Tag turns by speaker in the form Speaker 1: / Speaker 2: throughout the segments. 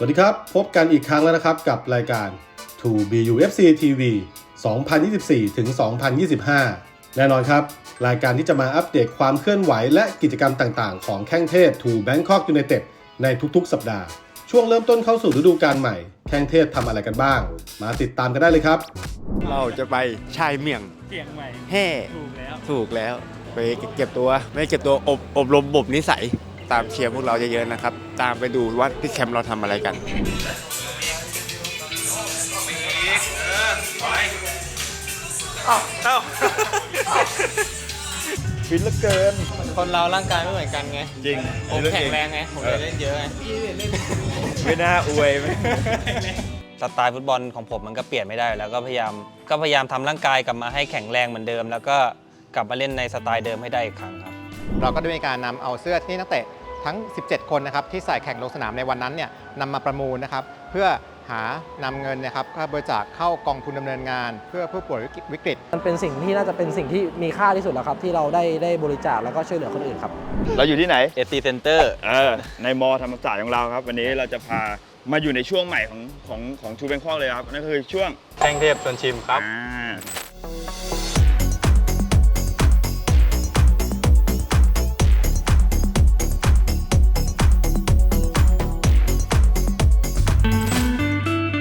Speaker 1: สวัสดีครับ พบกันอีกครั้งแล้วนะครับกับรายการ To BUFC TV 2024 ถึง 2025 แน่นอนครับ รายการที่จะมาอัปเดตความเคลื่อนไหวและกิจกรรมต่างๆ ของแข้งเทพ To Bangkok United ในทุกๆ สัปดาห์ ช่วงเริ่มต้นเข้าสู่ฤดูกาลใหม่ แข้งเทพทำอะไรกันบ้าง มาติดตามกันได้เลยครับ
Speaker 2: เราจะไปชายเมี่ยง
Speaker 3: เสียงใหม่
Speaker 2: แห่
Speaker 3: ถูกแล้ว
Speaker 2: ถูกแล้ว ไปเก็บตัว ไม่เก็บตัวอบอบรมบ่มนิสัย ตามเชียร์พวกเราเยอะๆนะครับ ตามไปดูว่าที่แคมป์เราทำอะไรกัน
Speaker 4: ฟินเหลือเกิน
Speaker 3: คนเราร่างกายไม่เหมือนกันไง
Speaker 4: จริง
Speaker 3: ผมแข็งแรงไง ผมเลยเล่นเยอะไง
Speaker 4: ไม่น่าอวยไหม
Speaker 5: สไตล์ฟุตบอลของผมมันก็เปลี่ยนไม่ได้อยู่แล้วก็พยายามก็พยายามทำร่างกายกลับมาให้แข็งแรงเหมือนเดิม แล้วก็กลับมาเล่นในสไตล์เดิมให้ได้อีกครั้งครับ
Speaker 6: เราก็ได้มีการนำเอาเสื้อที่นักเตะ ทั้ง 17 คนนะครับที่ใส่แข่งลงสนามในวันนั้นเนี่ยนำมาประมูลนะครับเพื่อหานำเงินนะครับก็บริจาคเข้ากองทุนดำเนินงาน เพื่อผู้ป่วยวิกฤต
Speaker 7: มันเป็นสิ่งที่น่าจะเป็นสิ่งที่มีค่าที่สุดแล้วครับ ที่เราได้ได้บริจาคแล้วก็ช่วยเหลือคนอื่นครับ
Speaker 4: เราอยู่ที่ไหน
Speaker 5: เอซีเซ็นเตอร์
Speaker 4: เออในมอธรรมศาสตร์ของเราครับ วันนี้เราจะพามาอยู่ในช่วงใหม่ของของของทูเบงคอกเลยครับนั่นก็คือช่วง
Speaker 5: แข้งเทพชวนชิมครับ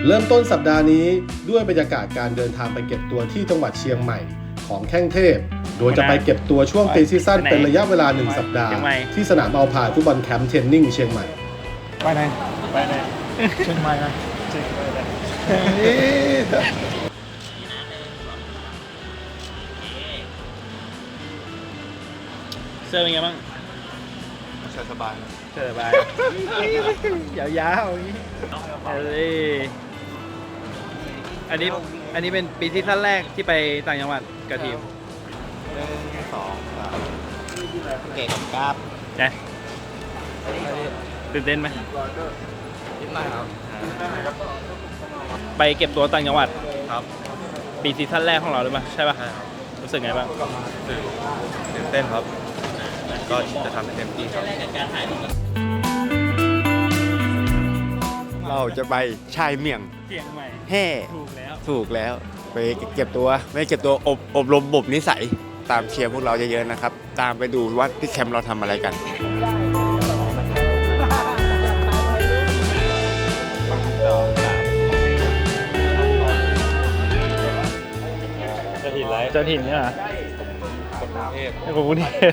Speaker 1: เริ่มต้นสัปดาห์นี้ด้วยบรรยากาศการเดินทางไปเก็บตัวที่จังหวัดเชียงใหม่ของแข้งเทพ โดยจะไปเก็บตัวช่วงปีซีซั่นเป็นระยะเวลา 1 สัปดาห์ ที่สนามเอาพายฟุตบอลแคมป์เทรนนิ่งเชียงใหม่
Speaker 3: ไปไหน ไปไหน เชียงใหม่นะเสื้อเป็นไงบ้างเสื้อสบายเสื้อสบาย ยาวๆอย่างนี้เอ้ยอันนี้อันนี้เป็นปีที่ท่านแรกที่ไปต่างจังหวัดกับทีม
Speaker 6: เก่งครับ
Speaker 3: นะตื่นเต้นไหมไปเก็บตัวต่างจังหวัด
Speaker 5: ครับ
Speaker 3: ปีซีซั่นแรกของเราหรือเปล่าใช่ป่ะรู้สึกไงบ้าง
Speaker 5: ตื่นเต้นครับ ก็จะทำให้เต็มที่ครับ
Speaker 2: เราจะไปชายเมี่ยง
Speaker 3: เสียงใหม่
Speaker 2: แห่
Speaker 3: ถูกแล้ว
Speaker 2: ถูกแล้ว ไปเก็บตัวไม่เก็บตัวอบอบรมบ่มนิสัยตามเชียร์พวกเราเยอะๆนะครับ ตามไปดูว่าที่แคมป์เราทำอะไรกัน
Speaker 3: เจ้าถิ่นไรเจ้าถิ่นเนี่ยเหรอคนกรุงเทพคนกรุงเทพ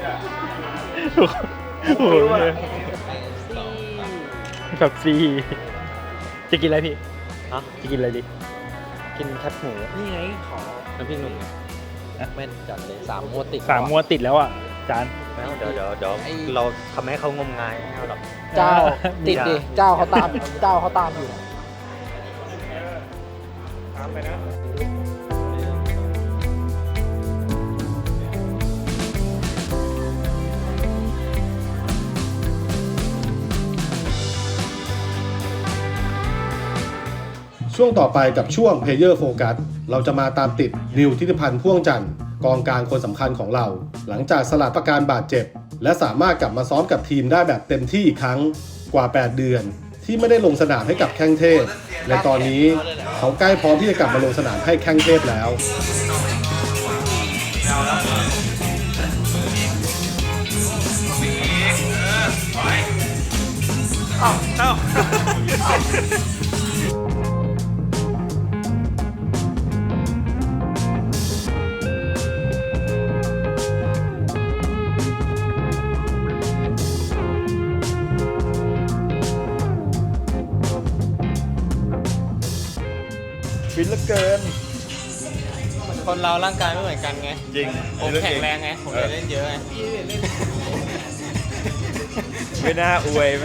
Speaker 3: โอ้โหแบบฟรี จะกินอะไรพี่จะกินอะไรดี
Speaker 7: กินแคบหมูนี่ไงขอน้ำพริกหนุ่มแม่นจัดเลยสามมัวติด
Speaker 3: สามมัวติดแล้วอะจาน
Speaker 5: เดี๋ยวเดี๋ยวเดี๋ยวเราทำให้เขางมงายให้เราแบบ
Speaker 7: เจ้าติดดิเจ้าเขาตามเจ้าเขาตามอยู่
Speaker 1: ช่วงต่อไปกับช่วง Player Focus เราจะมาตามติดนิวทิติพันธ์พ่วงจันทร์กองกลางคนสำคัญของเรา หลังจากสลัดประการบาดเจ็บ และสามารถกลับมาซ้อมกับทีมได้แบบเต็มที่อีกครั้งกว่า 8 เดือน ที่ไม่ได้ลงสนามให้กับแข้งเทพในตอนนี้เขาใกล้พร้อมที่จะกลับมาลงสนามให้แข้งเทพแล้ว
Speaker 4: เหลื เกิน
Speaker 3: คนเราร่างกายไม่เหมือนกันไง
Speaker 4: จริง
Speaker 3: ผมแข็งแรงไง ผมเลยเล่นเยอะไง
Speaker 4: ไม่น่าอวยไหม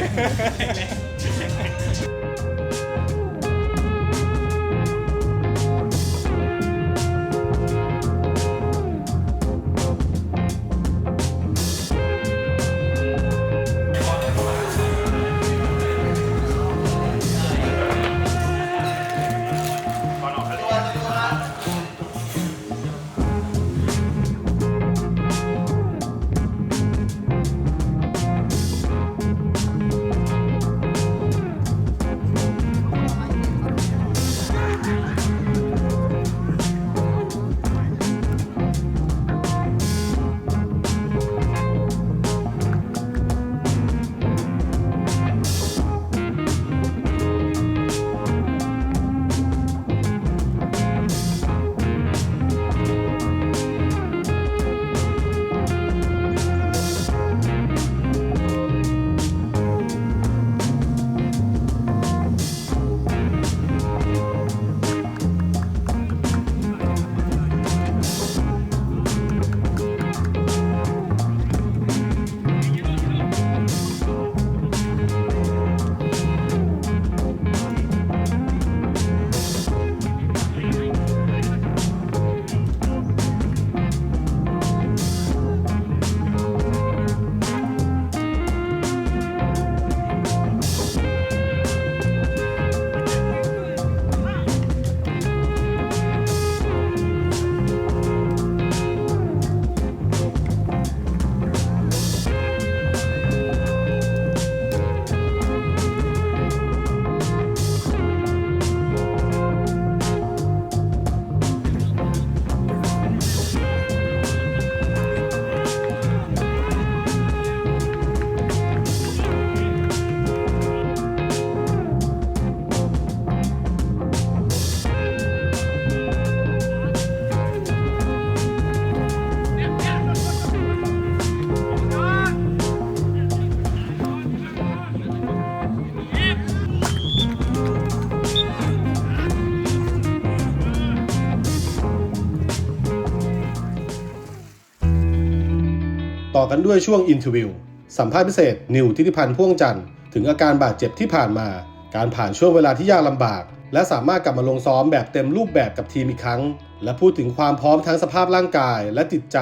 Speaker 1: กันด้วยช่วงอินทวิวสัมภาษณ์พิเศษนิวทิติพันธ์พ่วงจันทร์ถึงอาการบาดเจ็บที่ผ่านมา การผ่านช่วงเวลาที่ยากลำบาก และสามารถกลับมาลงซ้อมแบบเต็มรูปแบบกับทีมอีกครั้ง และพูดถึงความพร้อมทั้งสภาพร่างกายและจิตใจ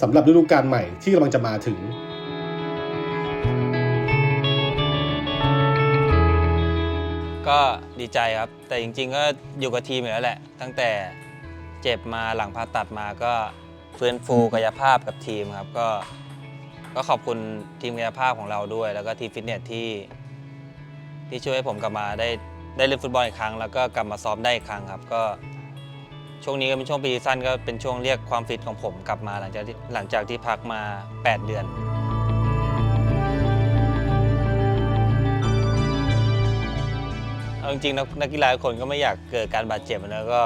Speaker 1: สำหรับฤดูกาลใหม่ที่กำลังจะมาถึง
Speaker 5: ก็ดีใจครับ แต่จริง ๆ ก็อยู่กับทีมอยู่แล้วแหละ ตั้งแต่เจ็บมาหลังผ่าตัดมาก็ฟื้นฟูกายภาพกับทีมครับก็ ก็ขอบคุณทีมกายภาพของเราด้วย แล้วก็ทีมฟิตเนสที่ที่ช่วยให้ผมกลับมาได้ได้เล่นฟุตบอลอีกครั้ง แล้วก็กลับมาซ้อมได้อีกครั้งครับ ก็ ช่วงนี้ก็เป็นช่วงปีสั้นก็เป็นช่วงเรียกความฟิตของผมกลับมาหลังจากที่หลังจากที่พักมา 8 เดือน เอาจริงๆนักนักกีฬาทุกคนก็ไม่อยากเกิดการบาดเจ็บนะก็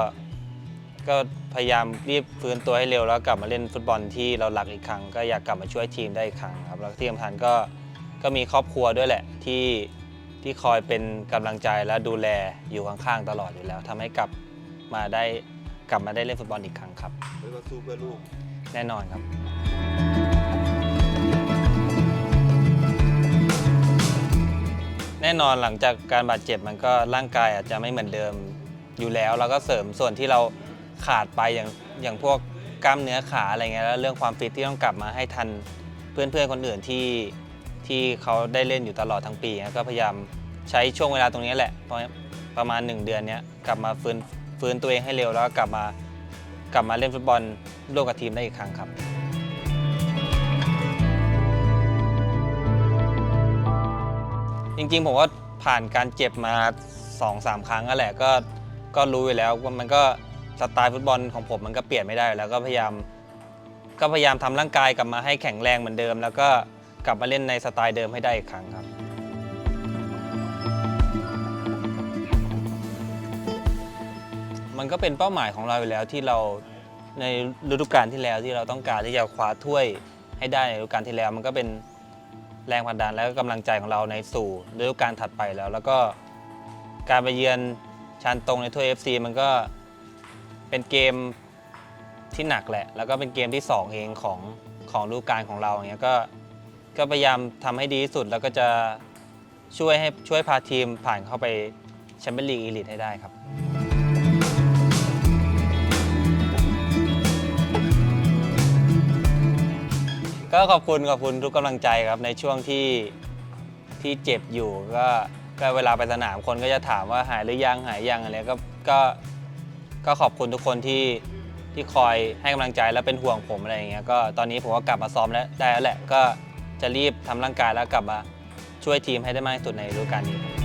Speaker 5: ก็พยายามรีบฟื้นตัวให้เร็วแล้วกลับมาเล่นฟุตบอลที่เราหลักอีกครั้ง ก็อยากกลับมาช่วยทีมได้อีกครั้งครับแล้วที่สำคัญก็ก็มีครอบครัวด้วยแหละที่ที่คอยเป็นกำลังใจและดูแลอยู่ข้างๆตลอดอยู่แล้วทำให้กลับมาได้กลับมาได้เล่นฟุตบอลอีกครั้งครับ
Speaker 8: แล้วก็สู้เพื่อลูก
Speaker 5: แน่นอนครับแน่นอนหลังจากการบาดเจ็บมันก็ร่างกายอาจจะไม่เหมือนเดิมอยู่แล้วแล้วก็เสริมส่วนที่เรา ขาดไปอย่างอย่างพวกกล้ามเนื้อขาอะไรเงี้ยแล้วเรื่องความฟิตที่ต้องกลับมาให้ทันเพื่อนๆคนอื่นที่ที่เขาได้เล่นอยู่ตลอดทั้งปีก็พยายามใช้ช่วงเวลาตรงนี้แหละประมาณ 1 เดือนนี้กลับมาฟื้นฟื้นตัวเองให้เร็วแล้วกลับมากลับมาเล่นฟุตบอลร่วมกับทีมได้อีกครั้งครับจริงๆ ผมว่าผ่านการเจ็บมา2อสามครั้งนั่นแหละก็ก็รู้อยู่แล้วว่ามันก็ สไตล์ฟุตบอลของผมมันก็เปลี่ยนไม่ได้แล้วก็พยายาม ก็พยายามทำร่างกายกลับมาให้แข็งแรงเหมือนเดิม แล้วก็กลับมาเล่นในสไตล์เดิมให้ได้อีกครั้งครับมันก็เป็นเป้าหมายของเราอยู่แล้วที่เราในฤดูกาลที่แล้วที่เราต้องการที่จะคว้าถ้วยให้ได้ในฤดูกาลที่แล้ว มันก็เป็นแรงผลักดันและก็กำลังใจของเราในสู่ฤดูกาลถัดไปแล้ว แล้วก็การไปเยือนชานตรงในถ้วย FC มันก็ เป็นเกมที่หนักแหละ แล้วก็เป็นเกมที่ 2 เองของของฤดูกาลของเราอย่างเงี้ยก็ก็พยายามทำให้ดีที่สุด แล้วก็จะช่วยให้ช่วยพาทีมผ่านเข้าไปแชมเปี้ยนลีกอีลิทให้ได้ครับ ก็ขอบคุณขอบคุณทุกกำลังใจครับในช่วงที่ที่เจ็บอยู่ก็ก็เวลาไปสนามคนก็จะถามว่าหายหรือยังหายยังอะไรก็ก็ ก็ขอบคุณทุกคนที่ที่คอยให้กำลังใจและเป็นห่วงผมอะไรอย่างเงี้ยก็ตอนนี้ผมก็กลับมาซ้อมแล้วได้แล้วแหละ ก็จะรีบทำร่างกายแล้วกลับมาช่วยทีมให้ได้มากที่สุดในฤดูกาลนี้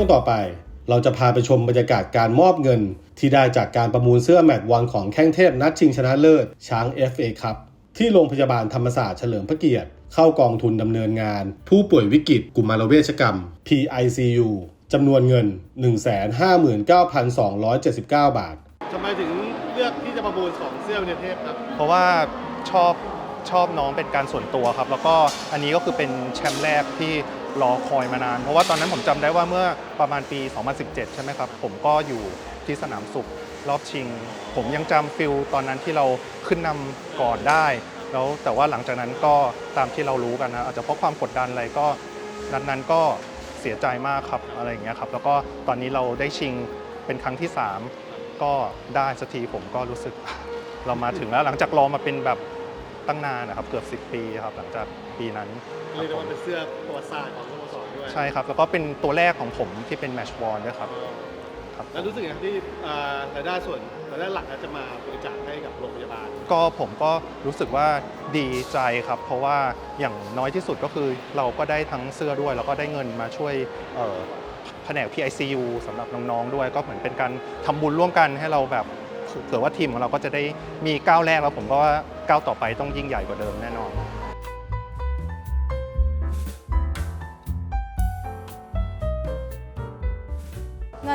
Speaker 1: วงต่อไป เราจะพาไปชมบรรยากาศการมอบเงิน ที่ได้จากการประมูลเสื้อแมตช์วันของแข้งเทพนัดชิงชนะเลิศ ช้าง FA ครับที่โรงพยาบาลธรรมศาสตร์เฉลิมพระเกียรติ เข้ากองทุนดำเนินงาน ผู้ป่วยวิกฤตกุมารเวชกรรม PICU จำนวนเงิน 159,279 บาททำไมถึงเลือกที่จะประมูลของเสื้อเนเทพครับ
Speaker 9: เพราะว่าชอบชอบน้องเป็นการส่วนตัวครับ แล้วก็อันนี้ก็คือเป็นแชมป์แรกที่ รอคอยมานาน เพราะว่าตอนนั้นผมจำได้ว่าเมื่อประมาณปี 2017 ใช่ไหมครับ ผมก็อยู่ที่สนามสุขรอบชิง ผมยังจำฟิลตอนนั้นที่เราขึ้นนำก่อนได้ แล้วแต่ว่าหลังจากนั้นก็ตามที่เรารู้กันนะอาจจะเพราะความกดดันอะไรก็นัดนั้นก็เสียใจมากครับอะไรอย่างเงี้ยครับแล้วก็ตอนนี้เราได้ชิงเป็นครั้งที่ 3 ก็ได้สักทีผมก็รู้สึก เรามาถึงแล้วหลังจากรอมาเป็นแบบตั้งนานนะครับเกือบ 10 ปีครับหลังจากปีนั้น
Speaker 1: เรียกได้ว่าเป็นเสื้อประวัติศาสตร์ของสโมสรด้วย
Speaker 9: ใช่ครับ แล้วก็เป็นตัวแรกของผมที่เป็นแมชบอลด้วยครับ ครับ
Speaker 1: แล้วรู้สึกยังไงที่อ่ารายได้ส่วนรายได้หลักจะมาบริจาคให้กับโรงพยาบาล
Speaker 9: ก็ผมก็รู้สึกว่าดีใจครับ เพราะว่าอย่างน้อยที่สุดก็คือเราก็ได้ทั้งเสื้อด้วย แล้วก็ได้เงินมาช่วยเอ่อพ
Speaker 10: ผนก PICU สำหรับน้องๆด้วย ก็เหมือนเป็นการทำบุญร่วมกันให้เราแบบเผื่อว่าทีมของเราก็จะได้มีก้าวแรกแล้วผมก็ว่าก้าวต่อไปต้องยิ่งใหญ่กว่าเดิมแน่นอน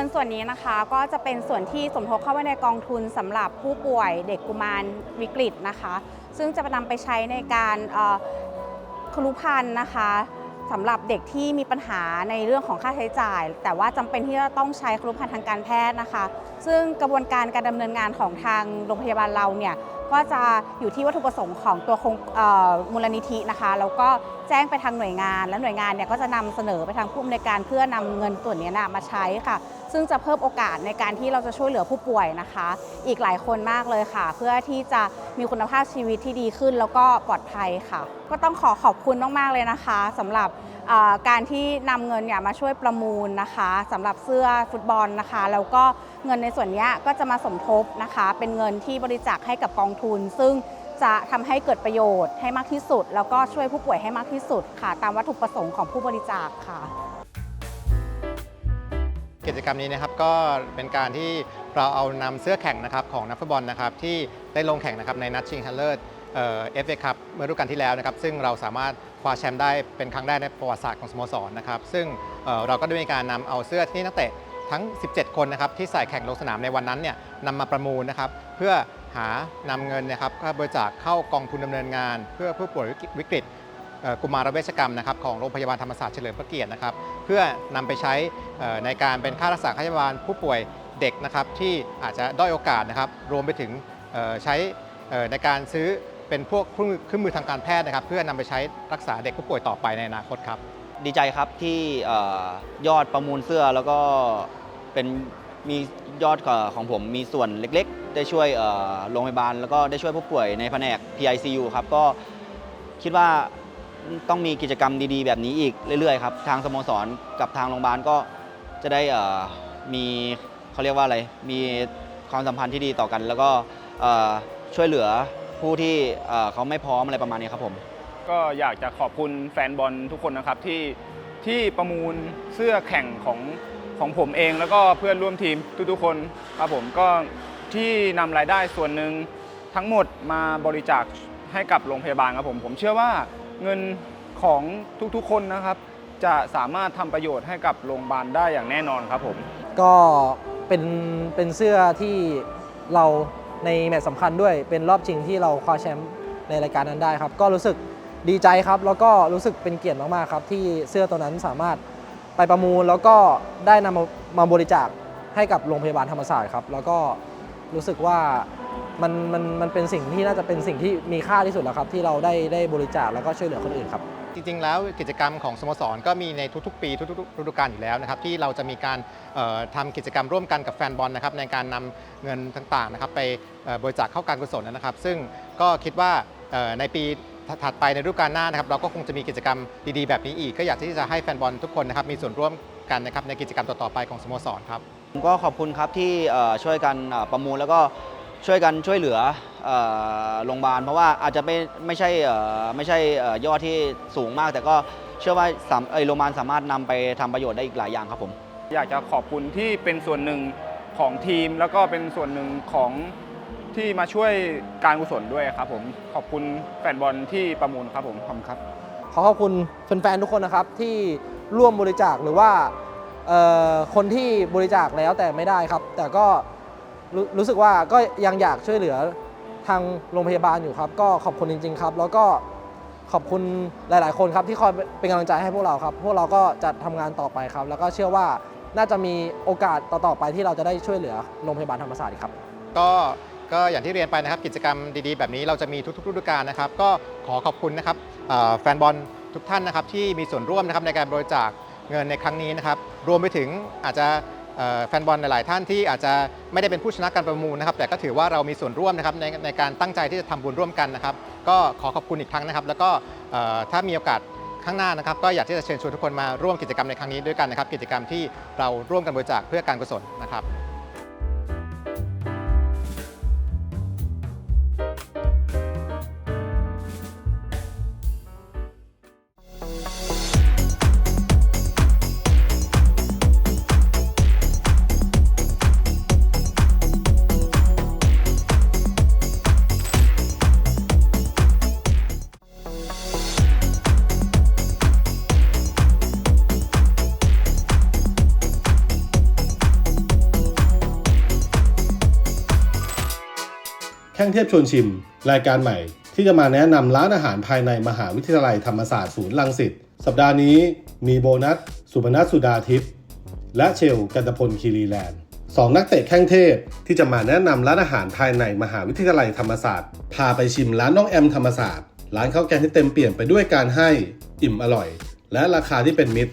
Speaker 11: นส่วนนี้นะคะก็จะเป็นส่วนที่สมทบเข้าไว้ในกองทุนสำหรับผู้ป่วยเด็กกุมารวิกฤตนะคะ ซึ่งจะนำไปใช้ในการคลุพันธ์นะคะสำหรับเด็กที่มีปัญหาในเรื่องของค่าใช้จ่าย แต่ว่าจำเป็นที่จะต้องใช้คลุพันธ์ทางการแพทย์นะคะ ซึ่งกระบวนการการดำเนินงานของทางโรงพยาบาลเราเนี่ยก็จะอยู่ที่วัตถุประสงค์ของตัวคงมูลนิธินะคะแล้วก็แจ้งไปทางหน่วยงาน และหน่วยงานเนี่ยก็จะนำเสนอไปทางผู้อำนวยการเพื่อนำเงินส่วนนี้นะมาใช้ค่ะ ซึ่งจะเพิ่มโอกาสในการที่เราจะช่วยเหลือผู้ป่วยนะคะ อีกหลายคนมากเลยค่ะ เพื่อที่จะมีคุณภาพชีวิตที่ดีขึ้นแล้วก็ปลอดภัยค่ะ ก็ต้องขอขอบคุณมากๆเลยนะคะสำหรับการที่นำเงินเนี่ยมาช่วยประมูลนะคะสำหรับเสื้อฟุตบอลนะคะ แล้วก็เงินในส่วนนี้ก็จะมาสมทบนะคะ เป็นเงินที่บริจาคให้กับกองทุน ซึ่งจะทำให้เกิดประโยชน์ให้มากที่สุด แล้วก็ช่วยผู้ป่วยให้มากที่สุดค่ะ ตามวัตถุประสงค์ของผู้บริจาคค่ะ
Speaker 6: กิจกรรมนี้นะครับก็เป็นการที่เราเอานำเสื้อแข่งนะครับของนักฟุตบอลนะครับที่ได้ลงแข่งนะครับในนัดชิงชนะเลิศเอฟเอคัพเมื่อฤดูกาลที่แล้วนะครับซึ่งเราสามารถคว้าแชมป์ได้เป็นครั้งแรกในประวัติศาสตร์ของสโมสรนะครับซึ่งเเราก็ได้มีการนำเอาเสื้อที่นักเตะทั้ง 17 คนนะครับที่ใส่แข่งลงสนามในวันนั้นเนี่ยนำมาประมูลนะครับเพื่อหานำเงินนะครับก็บริจาคเข้ากองทุนดำเนินงาน เพื่อผู้ป่วยวิกฤต กุมารเวชกรรมนะครับของโรงพยาบาลธรรมศาสตร์เฉลิมพระเกียรตินะครับ เพื่อนำไปใช้ในการเป็นค่ารักษาพยาบาลผู้ป่วยเด็กนะครับที่อาจจะด้อยโอกาสนะครับ รวมไปถึงใช้ในการซื้อเป็นพวกเครื่องมือทางการแพทย์นะครับ เพื่อนำไปใช้รักษาเด็กผู้ป่วยต่อไปในอนาคตครับ
Speaker 12: ดีใจครับที่ยอดประมูลเสื้อแล้วก็เป็นมียอดของผมมีส่วนเล็กๆ ได้ช่วยโรงพยาบาล แล้วก็ได้ช่วยผู้ป่วยในแผนก PICU ครับก็คิดว่า ต้องมีกิจกรรมดีๆ แบบนี้อีกเรื่อยๆครับทางสโมสรกับทางโรงพยาบาลก็จะได้มีเขาเรียกว่าอะไรมีความสัมพันธ์ที่ดีต่อกัน แล้วก็ช่วยเหลือผู้ที่เอ่อเขาไม่พร้อมอะไรประมาณนี้ครับผม
Speaker 4: ก็อยากจะขอบคุณแฟนบอลทุกคนนะครับที่ที่ประมูลเสื้อแข่งของของผมเอง แล้วก็เพื่อนร่วมทีมทุกๆคนครับผมก็ที่นำรายได้ส่วนหนึ่งทั้งหมดมาบริจาคให้กับโรงพยาบาลครับผม ผมเชื่อว่า เงินของทุกๆคนนะครับ จะสามารถทำประโยชน์ให้กับโรงพยาบาลได้อย่างแน่นอนครับผม
Speaker 7: ก็เป็นเป็นเสื้อที่เราในแมตช์สำคัญด้วย เป็นรอบชิงที่เราคว้าแชมป์ในรายการนั้นได้ครับ ก็รู้สึกดีใจครับ แล้วก็รู้สึกเป็นเกียรติมากๆครับ ที่เสื้อตัวนั้นสามารถไปประมูลแล้วก็ได้นำมามาบริจาคให้กับโรงพยาบาลธรรมศาสตร์ครับ แล้วก็รู้สึกว่า มันมันมันเป็นสิ่งที่น่าจะเป็นสิ่งที่มีค่าที่สุดแล้วครับที่เราได้ได้บริจาคแล้วก็ช่วยเหลือคนอื่นครับ
Speaker 6: จริงๆ แล้วกิจกรรมของสโมสรก็มีในทุกๆ ปีทุกๆฤดูกาลอยู่แล้วนะครับที่เราจะมีการเอ่อทำกิจกรรมร่วมกันกับแฟนบอลนะครับในการนำเงินต่างๆนะครับไปเอ่อบริจาคเข้าการกุศลนะครับ ซึ่งก็คิดว่าเอ่อในปีถัดไปในฤดูกาลหน้านะครับเราก็คงจะมีกิจกรรมดีๆแบบนี้อีก ก็อยากที่จะให้แฟนบอลทุกคนนะครับมีส่วนร่วมกันนะครับในกิจกรรมต่อๆไปของสโมสรครับ
Speaker 12: ผมก็ขอบคุณครับที่เอ่อช่วยกันเอ่อประมูลแล้วก็ ช่วยกันช่วยเหลือเอ่อโรงพยาบาลเพราะว่าอาจจะไม่ไม่ใช่เอ่อไม่ใช่เอ่อยอดที่สูงมาก แต่ก็เชื่อว่าสามเอ่ยโรงพยาบาลสามารถนำไปทำประโยชน์ได้อีกหลายอย่างครับผม
Speaker 4: อยากจะขอบคุณที่เป็นส่วนหนึ่งของทีม แล้วก็เป็นส่วนหนึ่งของที่มาช่วยการกุศลด้วยครับผมขอบคุณแฟนบอลที่ประมูลครับผมขอบคุณครับ
Speaker 7: ขอขอบคุณแฟนๆทุกคนนะครับที่ร่วมบริจาคหรือว่าเอ่อคนที่บริจาคแล้วแต่ไม่ได้ครับ แต่ก็ รู้รู้สึกว่าก็ยังอยากช่วยเหลือทางโรงพยาบาลอยู่ครับ ก็ขอบคุณจริง ๆ ครับ แล้วก็ขอบคุณหลาย ๆ คนครับที่คอยเป็นกำลังใจให้พวกเราครับ พวกเราก็จะทำงานต่อไปครับ แล้วก็เชื่อว่าน่าจะมีโอกาสต่อ ๆ ไปที่เราจะได้ช่วยเหลือโรงพยาบาลธรรมศาสตร์อีกครับ
Speaker 6: ก็ก็อย่างที่เรียนไปนะครับกิจกรรมดีๆ แบบนี้เราจะมีทุกๆฤดูกาลนะครับ ก็ขอขอบคุณนะครับเอ่อแฟนบอลทุกท่านนะครับที่มีส่วนร่วมนะครับในการบริจาคเงินในครั้งนี้นะครับ รวมไปถึงอาจจะ แฟนบอลหลาย ๆ ท่านที่อาจจะไม่ได้เป็นผู้ชนะการประมูลนะครับ แต่ก็ถือว่าเรามีส่วนร่วมนะครับในในการตั้งใจที่จะทำบุญร่วมกันนะครับ ก็ขอขอบคุณอีกครั้งนะครับ แล้วก็ถ้ามีโอกาสข้างหน้านะครับก็อยากที่จะเชิญชวนทุกคนมาร่วมกิจกรรมในครั้งนี้ด้วยกันนะครับ กิจกรรมที่เราร่วมกันบริจาคเพื่อการกุศลนะครับ
Speaker 1: งเทพชวนชิม รายการใหม่ ที่จะมาแนะนำร้านอาหารภายในมหาวิทยาลัยธรรมศาสตร์ศูนย์รังสิตสัปดาห์นี้มีโบนัส สุพนัสสุดาทิพย์และเชลกันตพลคีรีแลนด์สองนักเตะแข้งเทพที่จะมาแนะนำร้านอาหารภายในมหาวิทยาลัยธรรมศาสตร์พาไปชิมร้านน้องแอมธรรมศาสตร์ร้านข้าวแกงที่เต็มเปลี่ยนไปด้วยการให้อิ่มอร่อย และราคาที่เป็นมิตร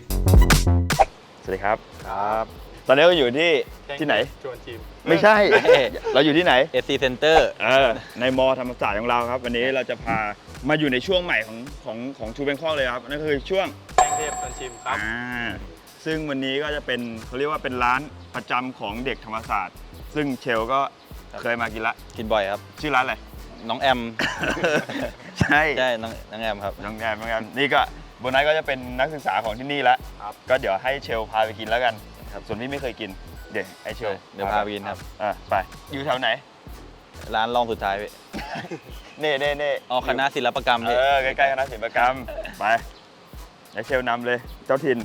Speaker 8: สวัสดีครับ ครับ ตอนนี้เราอยู่ที่ที่ไหน
Speaker 10: ชวนทีม
Speaker 8: ไม่ใช่ เราอยู่ที่ไหน
Speaker 13: SC Center
Speaker 8: เออในมอธรรมศาสตร์ของเราครับ วันนี้เราจะพามาอยู่ในช่วงใหม่ของของของทูเบงคอกเลยครับนั่นก็คือช่วง
Speaker 10: แข้งเทพชวนชิมครับ
Speaker 8: อ่าซึ่งวันนี้ก็จะเป็นเขาเรียกว่าเป็นร้านประจำของเด็กธรรมศาสตร์ ซึ่งเชลก็เคยมากินละ
Speaker 13: กินบ่อยครับ
Speaker 8: ชื่อร้านอะไร
Speaker 13: น้องแอม
Speaker 8: ใช่
Speaker 13: ใช่ น้องน้องแอมครับ
Speaker 8: น้องแอมน้องแอมนี่ก็โบนัสก็จะเป็นนักศึกษาของที่นี่แล้ว
Speaker 10: ครับ
Speaker 8: ก็เดี๋ยวให้เชลพาไปกินแล้วกัน ส่วนพี่ไม่เคยกิน เดี๋ยวไอเชล
Speaker 13: เดี๋ยวพาไปกินครับ
Speaker 8: อะไปอยู่แถวไหน
Speaker 13: ร้านรองสุดท้ายพี่
Speaker 8: เน่เน่เน่
Speaker 13: อ๋อคณะศิลปกรรม
Speaker 8: เอ
Speaker 13: พี่
Speaker 8: อใกล้ๆคณะศิลปกรรม ไปไอเชลนำเลยเจ้าถิ่น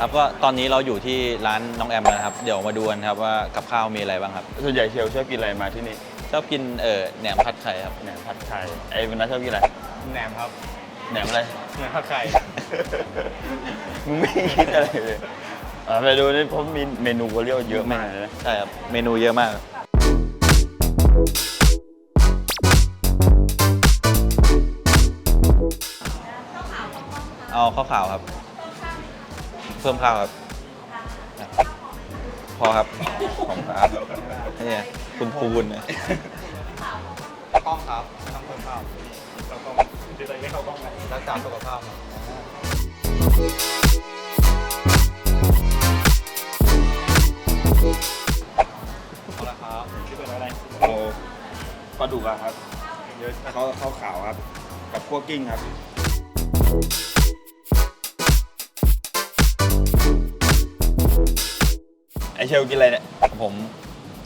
Speaker 13: ครับก็ตอนนี้เราอยู่ที่ร้านน้องแอมแล้วนะครับ เดี๋ยวมาดูกันครับว่ากับข้าวมีอะไรบ้างครับ
Speaker 8: ส่วนใหญ่เชลชอบกินอะไรมาที่นี่
Speaker 13: ชอบกินเออแหนมผัดไข่ครับ
Speaker 8: แหนมผัดไทยไอ้วันนั้นชอบกินอะไร
Speaker 10: แหนมครับ
Speaker 8: แหนมอะไร
Speaker 10: แหนมผัดไข่
Speaker 8: มึงไม่คิดอะไรเลยอะไปดูนี่เพราะมีเมนูเขาเรียกว่าเยอะมากเลยนะ
Speaker 13: ใช่ครับเมนูเยอะมากครับเอาข้าวขาวครับ เพิ่มข้าวครับ พอครับ ของครับนี่คุณภูบุญนะ
Speaker 14: กล้องครับไม่ต้องเพิ่มข้าว รักษาสุขภาพครับ
Speaker 8: เอาละครับที่เป็นอะไรโอ้ปลาดุกอะครับเยอะเขาเขาขาวครับ กับคั่วกิ้งครับ ไอเชลกินอะไรเนี่ย
Speaker 13: ผม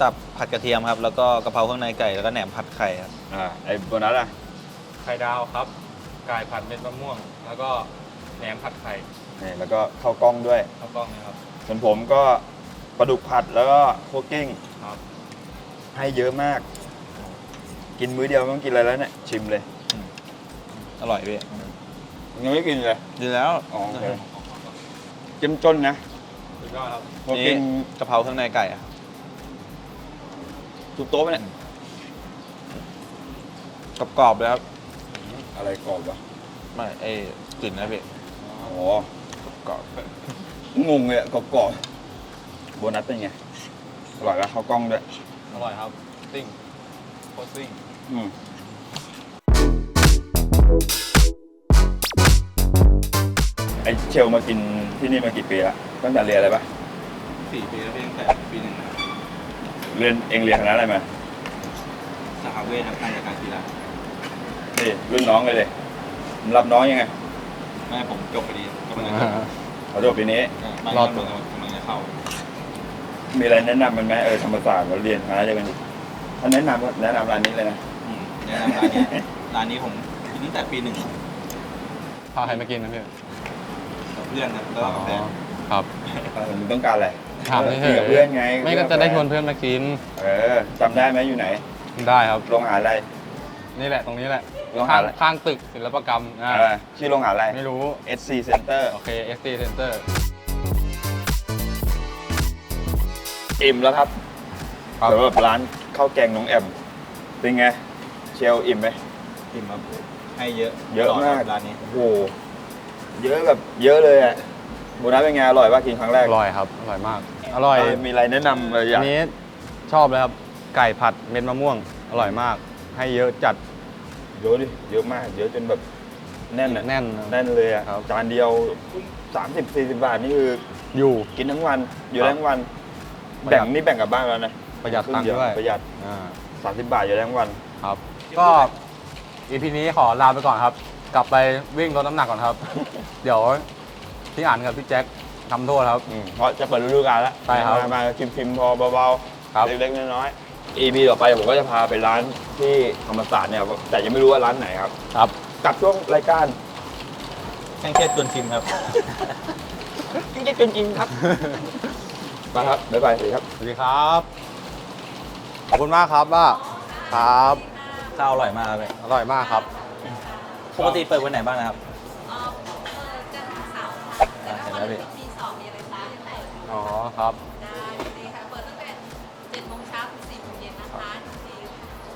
Speaker 13: ตับผัดกระเทียมครับ แล้วก็กะเพราข้างในไก่ แล้วก็แหนมผัดไข่ครับ
Speaker 8: อ่า ไอโบนัสอะ
Speaker 10: ไข่ดาวครับ ไก่ผัดเม็ดมะม่วง แล้วก็แหนมผัดไข่
Speaker 8: นี่แล้วก็ข้าวกล้องด้วย
Speaker 10: ข้าวกล้องนะครับ
Speaker 8: ส่วนผมก็ปลาดุกผัดแล้วก็คั่วกิ้ง
Speaker 10: ครับ
Speaker 8: ให้เยอะมาก กินมื้อเดียวไม่ต้องกินอะไรแล้วเนี่ยชิมเลย
Speaker 13: อร่อยพี่
Speaker 8: ยังไม่กินเลย
Speaker 13: ดีแล้ว
Speaker 8: อ๋อโอเคเจ้มจนนะ
Speaker 10: สุดยอดครับ
Speaker 8: คั่ว
Speaker 13: นี่
Speaker 8: กิ้ง
Speaker 13: กะเพราข้างในไก่อะ
Speaker 8: ทุบโต๊ะไปเนี่ย
Speaker 13: กรอบๆเลยครับ
Speaker 8: อะไรกรอบวะ
Speaker 13: ไม่ไอ้กลิ่นนะพี่
Speaker 8: อ๋อกรอบงงเลยอะกรอบกรอบโบนัสเป็นไงอร่อยปะข้าวกล้องด้วย
Speaker 10: อร่อยครับซิ่งโคตรซิ่ง
Speaker 8: อืมไอเชลมากินที่นี่มากี่ปีละตั้งแต่เรียนอะไรปะ
Speaker 13: สี่ปีแล้วพี่ตั้งแต่ปีหนึ่ง
Speaker 8: เรียนเองเรียนคณะอะไรมา
Speaker 13: สาขาเวทครับการจัดการกีฬา
Speaker 8: นี่รุ่นน้องเลยเลยรับน้องยังไง
Speaker 13: แม่ผมจบพอดีกำลังจะจบ
Speaker 8: เขาจบปีนี้
Speaker 13: ไม่รอดกำลังจะเข้า
Speaker 8: มีอะไรแนะนำมันไหมเออธรรมศาสตร์เราเรียนคณะเดียวกันอยู่ถ้าแนะนำก็แนะนำร้านนี้เลยนะ
Speaker 13: อืมแนะนำร้านนี้ร้านนี้ผมกินตั้งแต่ปีหนึ่ง
Speaker 10: พาใครมากินนะพี่
Speaker 13: กับเพื่อนครับแล้วก็กับแฟน
Speaker 10: ครับ
Speaker 8: เออมึงต้องการอะไร
Speaker 10: ถามเฉ
Speaker 8: กิน
Speaker 10: ย
Speaker 8: กับเพื่อนไง
Speaker 10: ไม่ก็จะได้ชวนเพื่อนมากิน
Speaker 8: เออจำได้ไหมอยู่ไหน
Speaker 10: ได้ครับ
Speaker 8: โรงอาหารอะไร
Speaker 10: นี่แหละตรงนี้แหละ
Speaker 8: โรงอา
Speaker 10: ข้า
Speaker 8: หางรอะไร
Speaker 10: ข้างตึกศิลปกรรมอ่า
Speaker 8: เออชื่อโรงอาหารอะไร
Speaker 10: ไม่รู้
Speaker 8: SC Center
Speaker 10: โอเค ST Center
Speaker 8: อิ่มแล้วครับ
Speaker 10: ครับ
Speaker 8: สำหรับร้านข้าวแกงน้องแอม เป็นไง เชลอิ่มไหม
Speaker 13: อิ่มครับให้เยอะ
Speaker 8: เยอะมาก
Speaker 13: ร้านนี้
Speaker 8: โอ้โห เยอะแบบเยอะเลยอะโบนัสเป็นไงอร่อยป่ะกินครั้งแรก
Speaker 10: อร่อยครับ อร่อยมาก อร่อย
Speaker 8: เออมีอะไรแนะนำเลยอยา
Speaker 10: อั
Speaker 8: ก
Speaker 10: นนี้ชอบเลยครับ ไก่ผัดเม็ดมะม่วง อร่อยมาก ให้เยอะจัด
Speaker 8: เยอะดิเยอะมาก เยอะจนแบบแน่นอะ
Speaker 10: แน่น
Speaker 8: แน่นเลยอะ
Speaker 10: ครับ
Speaker 8: จานเดียว 30 40 บาทนี่คือ
Speaker 10: อยู่
Speaker 8: กินทั้งวันอยู่ได้ทั้งวัน
Speaker 10: ประหยั
Speaker 8: แบ่
Speaker 10: ด
Speaker 8: งนี่แบ่งกับบ้านแล้วนะ
Speaker 10: ประหยัด
Speaker 8: ครึ่
Speaker 10: ตังค์
Speaker 8: เว
Speaker 10: ด้วย
Speaker 8: ประหยัด
Speaker 10: อ่า
Speaker 8: 30 บาทอยู่ได้ทั้งวัน
Speaker 10: ครับ ก็อีพีนี้ขอลาไปก่อนครับ กลับไปวิ่งลดน้ำหนักก่อนครับ เดี๋ยวพี่อ่านกับพี่แจ็คทำโทษครับ
Speaker 8: อืมเพราะจะเปิดฤดูกาลแล้ว
Speaker 10: ใช่ครับ
Speaker 8: มามาชิมชิมๆพอเบา
Speaker 10: ครับ
Speaker 8: ๆเล็กๆน้อยๆ EP ต่อไปผมก็จะพาไปร้านที่ธรรมศาสตร์เนี่ยแต่ยังไม่รู้ว่าร้านไหนครับ
Speaker 10: ครับ
Speaker 8: กับช่วงรายการ
Speaker 13: แข่งเทศชวนชิมครับ
Speaker 8: จริงๆจริงๆครับไปครับบ๊ายบายสวัสดีครับ
Speaker 10: สวัสดีครับ ขอบคุณมากครับว่าครับ
Speaker 13: ข้าวอร่อยมากเลย
Speaker 10: อร่อยมากครับ
Speaker 13: ปกติเปิดวันไหนบ้างนะครับอ่าเห็นแล้วพี่
Speaker 10: อ๋อครับ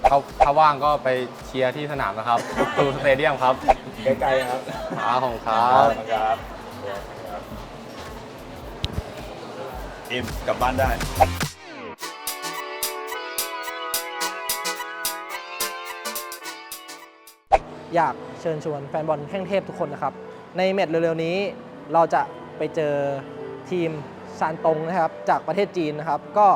Speaker 10: ถ้าถ้าว่างก็ไปเชียร์ที่สนามนะครับตูสเตเดียมครับ
Speaker 8: ใกล้ๆครับ
Speaker 10: ครับผมครับ
Speaker 8: ครับอิ่มกลับบ้านได้
Speaker 7: อยากเชิญชวนแฟนบอลแข้งเทพทุกคนนะครับ ในแมตช์เร็วๆนี้ เราจะไปเจอทีมซานตงนะครับ จากประเทศจีนนะครับ ก็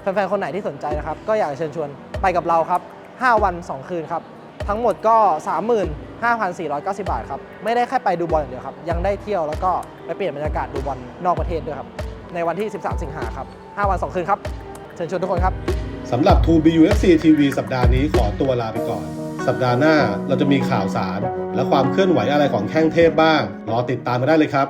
Speaker 7: แฟนๆ คนไหนที่สนใจนะครับ ก็อยากจะเชิญชวนไปกับเราครับ 5 วัน 2 คืนครับ ทั้งหมดก็ 35,490 บาทครับ ไม่ได้แค่ไปดูบอลอย่างเดียวครับ ยังได้เที่ยวแล้วก็ไปเปลี่ยนบรรยากาศดูบอลนอกประเทศด้วยครับ ในวันที่ 13 สิงหาครับ 5 วัน 2 คืนครับ เชิญชวนทุกคนครับ
Speaker 1: สำหรับ 2 BUFC TV สัปดาห์นี้ขอตัวลาไปก่อน สัปดาห์หน้าเราจะมีข่าวสาร และความเคลื่อนไหวอะไรของแข้งเทพบ้าง รอติดตามมาได้เลยครับ